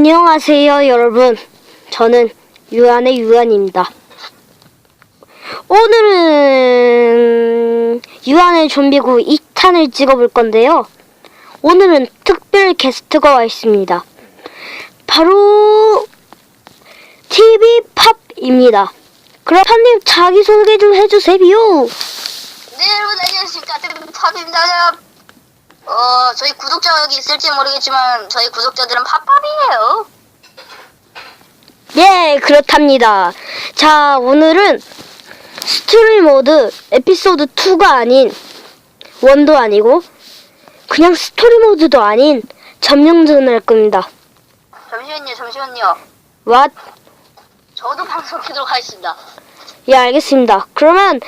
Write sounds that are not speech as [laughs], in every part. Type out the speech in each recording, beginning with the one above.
안녕하세요, 여러분. 저는 유한의 유한입니다. 오늘은 유한의 좀비고 2탄을 찍어볼 건데요. 오늘은 특별 게스트가 와 있습니다. 바로 TV 팝입니다. 그럼 팝님 자기소개 좀 해주세요. 네 여러분 안녕하십니까 팝입니다 어 저희 구독자 여기 있을지 모르겠지만 저희 구독자들은 팝팝이에요 예, 그렇답니다. 자, 오늘은 스토리 모드 에피소드 2가 아닌, 1도 아니고, 그냥 스토리 모드도 아닌, 점령전을 할 겁니다. 잠시만요 잠시만요 왓? 저도 방송 키도록 하겠습니다 예, 알겠습니다. 그러면,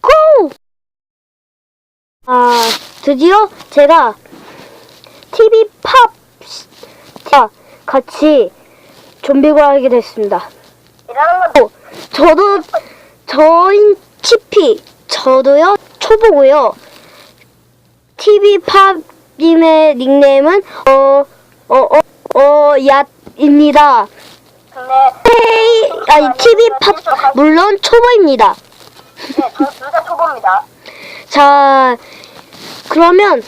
고! 아, 드디어 제가 TV 팝, 자, 같이 좀비가 하게 됐습니다. 어, 저도 저인 치피 저도요 초보고요. TV 팝님의 닉네임은 어 어어 얏입니다. 근데 헤이 아니 TV 팝 물론 초보입니다. 네둘다 초보입니다 자 그러면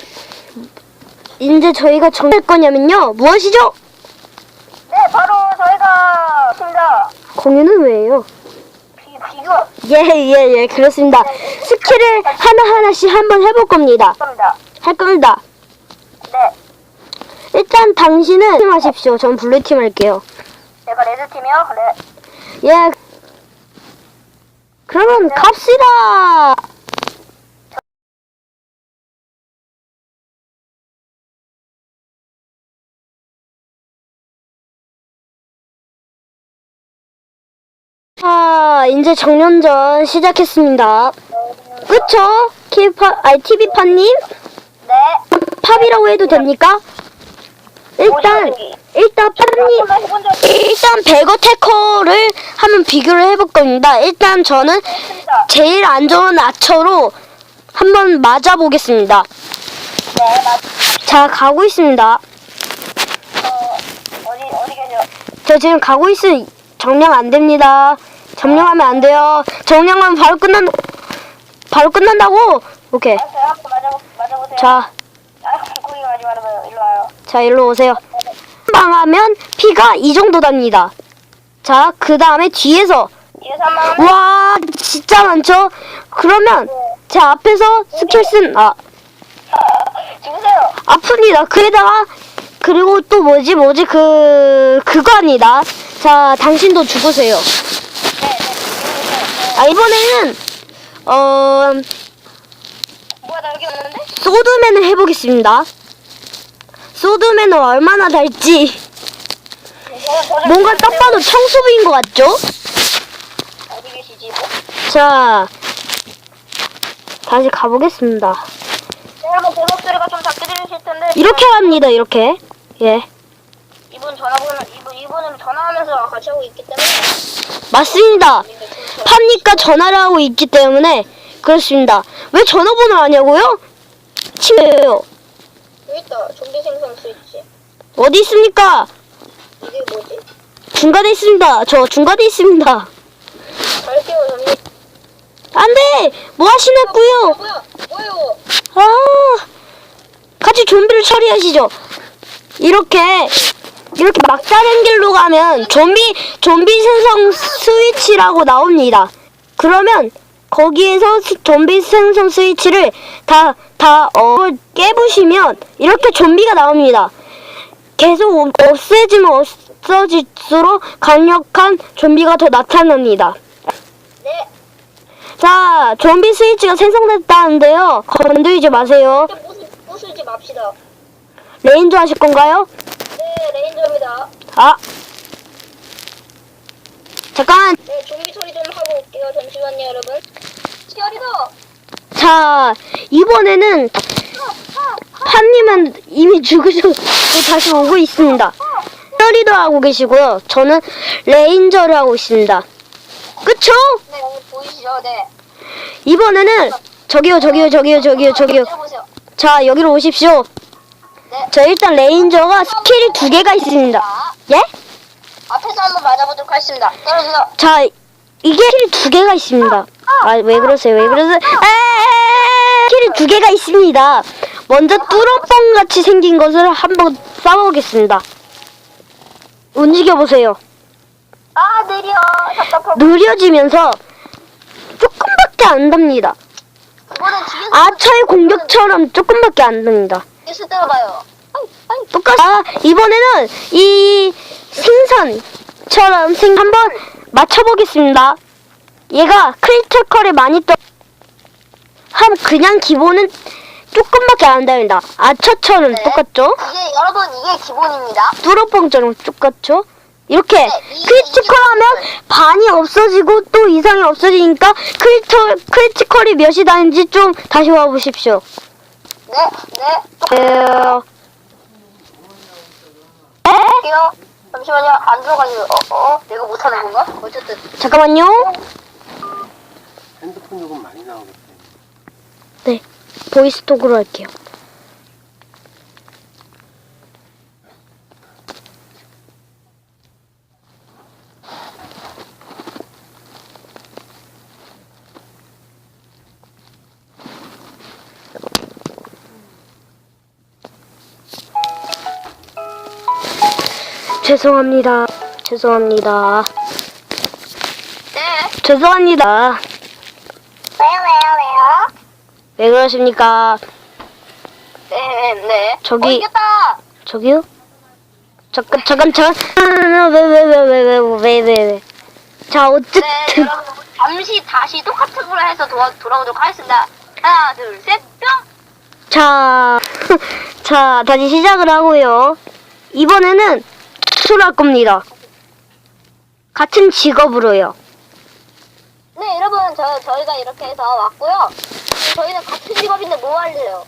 이제 저희가 정할 거냐면요 무엇이죠? 네 바로 저희가 있습니다 공유는 왜요? 비, 비교 예 예 예 그렇습니다. 스킬을 하나 하나씩 한번 해볼 겁니다. 겁니다 할 겁니다. 네 일단 당신은 팀 하십시오. 전 블루팀 할게요. 제가 레드 팀이요 네 예. 그러면 갑시다. 자, 이제 정년전 시작했습니다. 그쵸? 키파, 아니, TV파님? 네. 팝이라고 해도 됩니까? 일단, 일단 팝님, 일단 배거 테커를 한번 비교를 해볼 겁니다. 일단 저는 제일 안 좋은 아처로 한번 맞아보겠습니다. 네 맞, 자, 가고 있습니다. 어, 어디 어디 계세요 저 지금 가고 있으 정령 안 됩니다. 점령하면 안 돼요. 정령하면 바로 끝난, 바로 끝난다고? 오케이. 알았어요 한번 맞아, 맞아보세요 자, 아 거기 가지 말아요 일로 와요 자, 일로 오세요. 방하면 피가 이 정도 답니다. 자, 그 다음에 뒤에서 뒤에서 한번 와 진짜 많죠? 그러면 제 앞에서 스킬 쓴 아, [laughs] 죽으세요 아픕니다. 그에다가 그리고 또 뭐지 뭐지 그 그거 아니다. 자 당신도 죽으세요. 아 이번에는 어 뭐야 나 여기 없는데? 소드맨을 해보겠습니다. 소드맨은 얼마나 달지 뭔가 딱 봐도 청소부인 것 같죠? 어디 계시지? 뭐? 자 다시 가보겠습니다. 네, 여러분 제 목소리가 좀 작게 들리실 텐데 이렇게 합니다. 이렇게 예. 이분 전화번호 이분 이분은 전화하면서 같이 하고 있기 때문에 맞습니다. 팝니까 전화를 하고 있기 때문에 그렇습니다. 왜 전화번호 아냐고요? 치매요. 여기 있다 좀비 생성 스위치 어디 있습니까? 이게 뭐지? 중간에 있습니다. 저 중간에 있습니다. 갈게요 잠시 안 돼! 뭐 하시냐고요? 뭐야 뭐예요? 아, 같이 좀비를 처리하시죠. 이렇게, 이렇게 막다른 길로 가면 좀비, 좀비 생성 스위치라고 나옵니다. 그러면 거기에서 스- 좀비 생성 스위치를 다, 다, 어, 깨부시면 이렇게 좀비가 나옵니다. 계속 오- 없애지면 없어질수록 강력한 좀비가 더 나타납니다. 네 자, 좀비 스위치가 생성됐다는데요. 건드리지 마세요. 부수, 부수지 맙시다 레인저 하실 건가요? 네 레인저입니다 아. 잠깐. 네 좀비 처리 좀 하고 올게요 잠시만요 여러분 치어리더 자, 이번에는 판님은 이미 죽으셔서 다시 오고 있습니다. 리더 하고 계시고요. 저는 레인저를 하고 있습니다. 그쵸? 네 보이시죠? 네 이번에는 저기요, 저기요, 저기요, 저기요, 저기요. 자, 여기로 오십시오. 자, 일단 레인저가 스킬이 두 개가 있습니다. 예? 앞에서 한번 맞아보도록 하겠습니다. 자, 이게 스킬이 두 개가 있습니다. 아, 왜 그러세요? 왜 그러세요? 에 스킬이 두 개가 있습니다. 먼저 뚜러뻥 같이 생긴 것을 한번 쏴보겠습니다. 움직여보세요. 아, 느려. 답답하고. 느려지면서 조금밖에 안 답니다. 이거는 뒤에서. 아처의 공격처럼 조금밖에 안 됩니다. 뒤에 아이, 아이. 똑같이 아, 이번에는 이 생선처럼 생 한번 맞춰보겠습니다. 얘가 크리티컬에 많이 떠. 한 그냥 기본은 조금밖에 안 됩니다. 아처처럼 네. 똑같죠? 이게, 여러분, 이게 기본입니다. 뚜러뻥처럼 똑같죠? 이렇게 네, 이- 크리티컬 하면 반이 없어지고 또 이상이 없어지니까 크리터, 크리티컬이 몇이 나는지 좀 다시 와보십시오. 네, 네. 에... 할게요. 잠시만요. 안 들어가요. 어, 어, 내가 못하는 건가? 어쨌든. 잠깐만요. 핸드폰 요금 많이 나오겠다. 네, 보이스톡으로 할게요. 죄송합니다. 죄송합니다. 네. 죄송합니다. 왜요, 왜요, 왜요? 왜 그러십니까? 네, 네. 저기- 어! 저기요? 잠깐 잠깐 잠깐 왜 왜 왜 왜 왜 왜 왜 왜? 자 어쨌든 네, 여러분. 잠시 다시 똑같은 걸 해서 도와, 돌아오도록 하겠습니다. 하나, 둘, 셋, 뿅! 자, [laughs] 자 다시 시작을 하고요. 이번에는 수할 겁니다. 같은 직업으로요. 네, 여러분, 저, 저희가 이렇게 해서 왔고요. 저희는 같은 직업인데 뭐 할래요?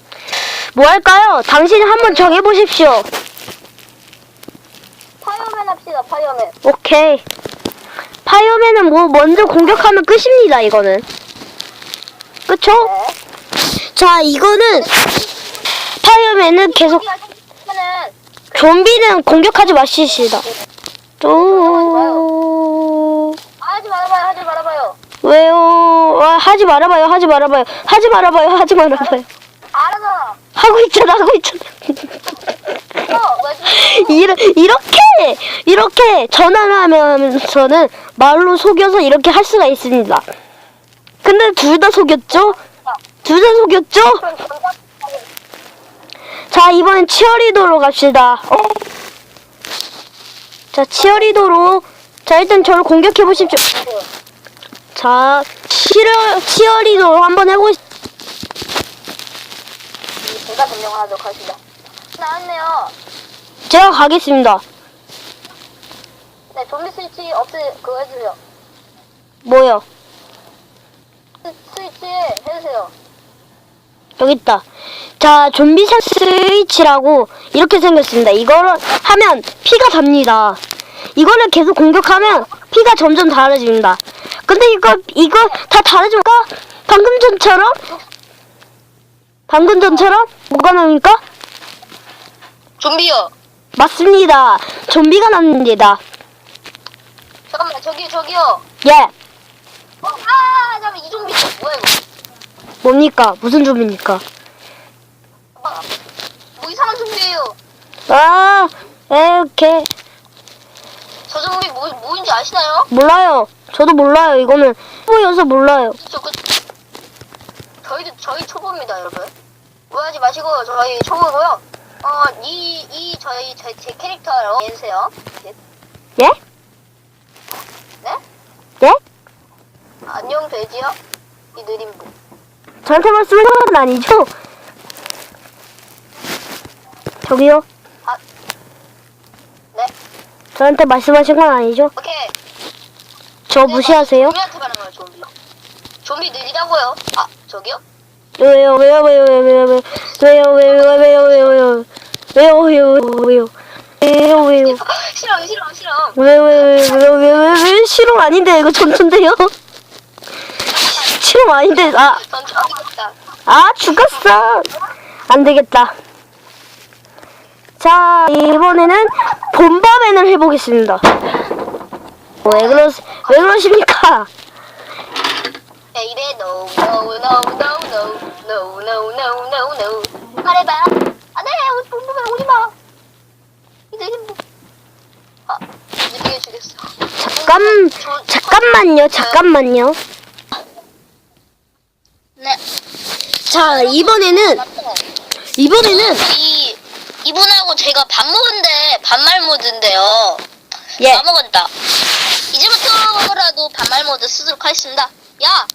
뭐 할까요? 당신 한번 정해보십시오. 파이어맨 합시다, 파이어맨. 오케이. 파이어맨은 뭐 먼저 공격하면 끝입니다. 이거는. 그쵸? 네. 자 이거는 파이어맨은 계속 하면은 좀비는 공격하지 마시시다. 또 하지 말아봐요, 하지 말아봐요. 왜요? 아, 하지 말아봐요. 하지 말아봐요. 하지 말아봐요. 하지 말아봐요. 알아서. 하고 있잖아. 하고 있잖아. 어? 이러, 이렇게 이렇게 전화하면서는 말로 속여서 이렇게 할 수가 있습니다. 근데 둘 다 속였죠? 둘 다 속였죠? 자 이번엔 치어리더로 갑시다. 어? 자 치어리더로 자 일단 저를 공격해 보십시오. 자 치어 치어리더로 한번 해보. 제가 변경하도록 하겠습니다. 나왔네요. 제가 가겠습니다. 네, 좀비 스위치 없애, 그거 해주세요. 뭐요? 스, 스위치 해주세요. 여기 있다. 자, 좀비 사 스위치라고 이렇게 생겼습니다. 이거를 하면 피가 답니다. 이거를 계속 공격하면 피가 점점 달아집니다. 근데 이거 이거 다 달아질까? 방금 전처럼? 방금 전처럼 뭐가 나옵니까? 좀비요. 맞습니다. 좀비가 납니다. 잠깐만, 저기, 저기요. 예. 어, 아, 잠깐만, 이 좀비 뭐야, 이거? 뭡니까? 무슨 좀비입니까? 아, 뭐 이상한 좀비예요. 아, 이렇게 저 좀비 뭐, 뭐인지 아시나요? 몰라요. 저도 몰라요. 이거는 초보여서 몰라요. 저 그, 저희도 저희 초보입니다, 여러분. 오해하지 마시고 저희 초보고요. 어, 이, 이 저희 제, 제 캐릭터로 해주세요. 네? 예? 네? 예? 안녕 돼지요? 이 분. 저한테 말씀하신 건 아니죠? 저기요? 네? 저한테 말씀하신 건 아니죠? 오케이. 저 무시하세요? 좀비한테 말하는 거예요, 좀비. 좀비 느리다고요? 아, 저기요? 왜요, 왜요, 왜요, 왜요, 왜요, 왜요, 왜요, 왜요, 왜요, 왜요, 왜요, 왜요, 왜요, 왜요, 왜요, 왜요, 싫어, 싫어, 싫어. 왜요, 왜요, 왜요, 왜요, 왜요, 왜요, 실험 아닌데, 이거 전투인데요? 실험 아닌데, 아, 전 처음이었다. 아, 죽었어. 안 되겠다. 자, 이번에는 본바맨을 해보겠습니다. 왜 그러, 왜 그러십니까? 야, 이래 no no no no no no no no no no 말해봐 안돼 우리 본부면 오지 마 이제 뭐 아, 느끼게 주겠어 잠깐, 잠깐만요, 잠깐만요. 네. 자, 이번에는, 이번에는, 이 이분하고 제가 밥 먹은데 반말 모드인데요. 예, 밥 먹었다. 이제부터라도 반말 모드 쓰도록 하겠습니다. 야!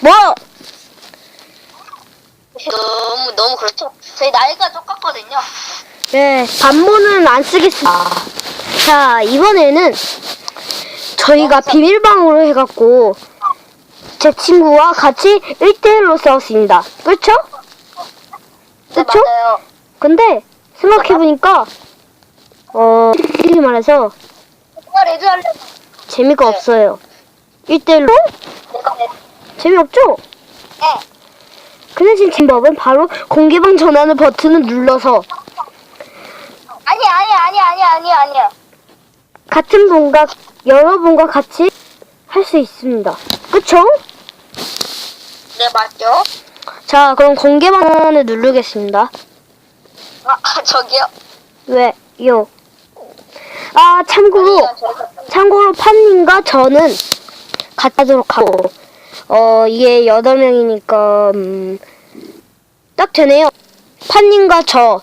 뭐, 너무 너무 그렇죠. 저희 나이가 똑같거든요. 네, 반모는 안 쓰겠습니다. 자, 이번에는 저희가 비밀방으로 해갖고 제 친구와 같이 1대1로 싸웠습니다. 그렇죠? 네, 그쵸? 맞아요 근데 생각해보니까 어, 솔직히 말해서 누가 레드 할래 재미가 네. 없어요. 1대1로? 내가 레드 재미없죠? 네. 그 대신 제 법은 바로 공개방 전화는 버튼을 눌러서 아니 아니 아니 아니 아니 아니야 같은 분과 여러분과 같이 할 수 있습니다. 그쵸? 네 맞죠 자, 그럼 공개방을 누르겠습니다. 아, 아 [laughs] 저기요 왜요? 아, 참고로, 아니요, 저기요. 참고로 판님과 저는 같이 하도록 하고, 어, 이게 8명이니까, 음, 딱 되네요. 판님과 저,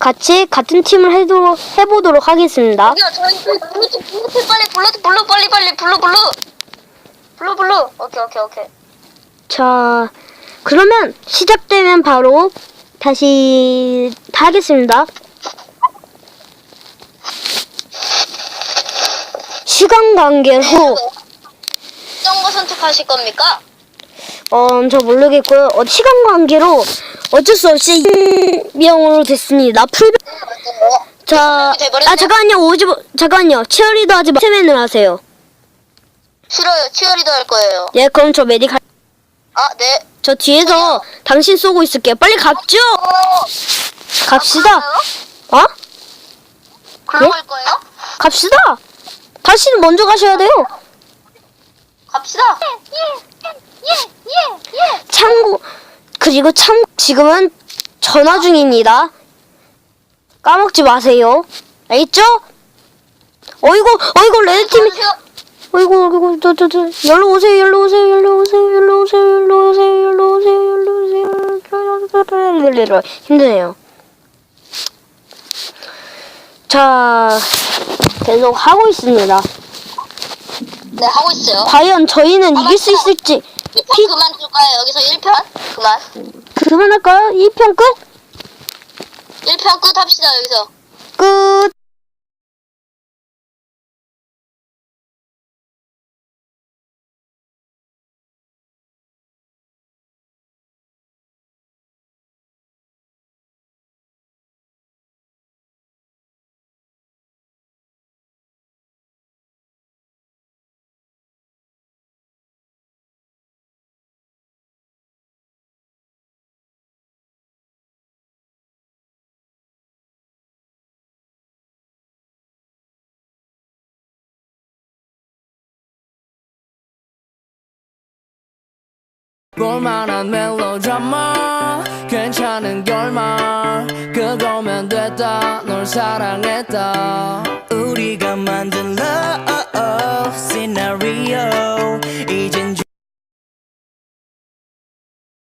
같이 같은 팀을 해도, 해보도록 하겠습니다. 저기요 저희 그 블루투 블루투 빨리 블루투 블루 빨리 빨리 블루 블루 블루 블루 오케이 오케이 오케이 자, 그러면 시작되면 바로 다시 하겠습니다. 시간 관계로, 어떤 거 선택하실 겁니까? 어, 저 모르겠고요. 어, 시간 관계로 어쩔 수 없이 명으로 됐습니다. 풀, 자, 아, 잠깐만요. 오지, 마- 잠깐만요. 치어리더 하지 마. 세맨을 하세요. 싫어요 치어리더 할 거예요 예, 그럼 저 메딕, 할- 아 네 저 뒤에서 당신 쏘고 있을게요. 빨리 갑죠! 어, 갑시다. 어? 글로 예? 갈 거예요? 갑시다. 다시는 먼저 가셔야 돼요. 갑시다 예예예예예 참고 그리고 참 지금은 전화 중입니다. 까먹지 마세요. 알겠죠? 어이구 어이구 레드 팀이 어이구 어이구 저저저 열로 오세요 열로 오세요 열로 오세요 열로 오세요 열로 오세요 열로 오세요 열로 오세요 열로 오세요 힘드네요. 자 계속 하고 있습니다. 네 하고 있어요 과연 저희는 이길 수 있을지 1편 그만 둘까요 여기서 1편? 그만 그만할까요? 2편 끝? 1편 끝 합시다 여기서 끝. 볼만한 멜로드라마. 괜찮은 결말. 그거면 됐다. 널 사랑했다. 우리가 만든 love scenario. 이젠